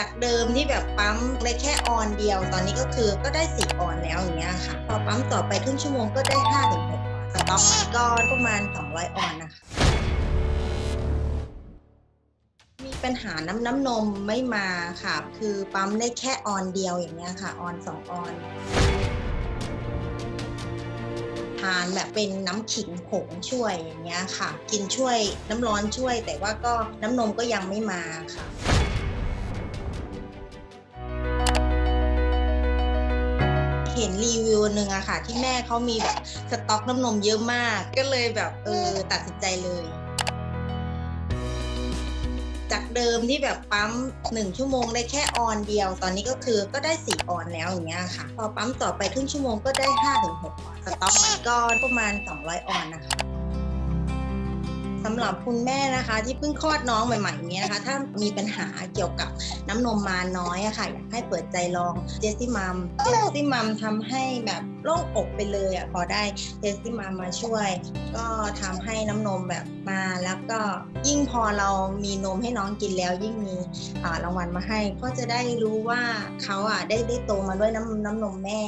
จากเดิมที่แบบปั๊มได้แค่ออนเดียว ตอนนี้ก็คือก็ได้สี่ออนแล้วอย่างเงี้ยค่ะ พอปั๊มต่อไปครึ่งชั่วโมงก็ได้ห้าถึงหกออนสต็อกก็ประมาณ 200 ออนนะคะ มีปัญหาน้ำน้ำนมไม่มาค่ะ คือปั๊มได้แค่ออนเดียวอย่างเงี้ยค่ะ ออนสองออนทานแบบเป็นน้ำขิงผงช่วยอย่างเงี้ยค่ะ กินช่วยน้ำร้อนช่วย แต่ว่าก็น้ำนมก็ยังไม่มาค่ะ เห็นรีวิวหนึ่งอะค่ะ ที่แม่เขามีแบบสต็อกน้ำนมเยอะมาก ก็เลยแบบเออตัดสินใจเลย จากเดิมที่แบบปั๊มหนึ่งชั่วโมงได้แค่ออนเดียว ตอนนี้ก็คือก็ได้สี่ออนแล้วอย่างเงี้ยค่ะ พอปั๊มต่อไปครึ่งชั่วโมงก็ได้ห้าถึงหกออนสต็อกมันก็ประมาณสองร้อยออนนะคะ สำหรับคุณแม่นะคะ ที่เพิ่งคลอดน้องใหม่ๆนี้นะคะถ้ามีปัญหาเกี่ยวกับน้ำนมมาน้อยอะค่ะอยากให้เปิดใจลองเจสซี่มัมเจสซี่มัมทำให้แบบโล่งอกไปเลยอะพอได้เจสซี่มัมมาช่วย ก็ทำให้น้ำนมแบบมาแล้วก็ยิ่งพอเรามีนมให้น้องกินแล้วยิ่งมีรางวัลมาให้ก็จะได้รู้ว่าเขาอะได้ได้โตมาด้วยน้ำน้ำนมแม่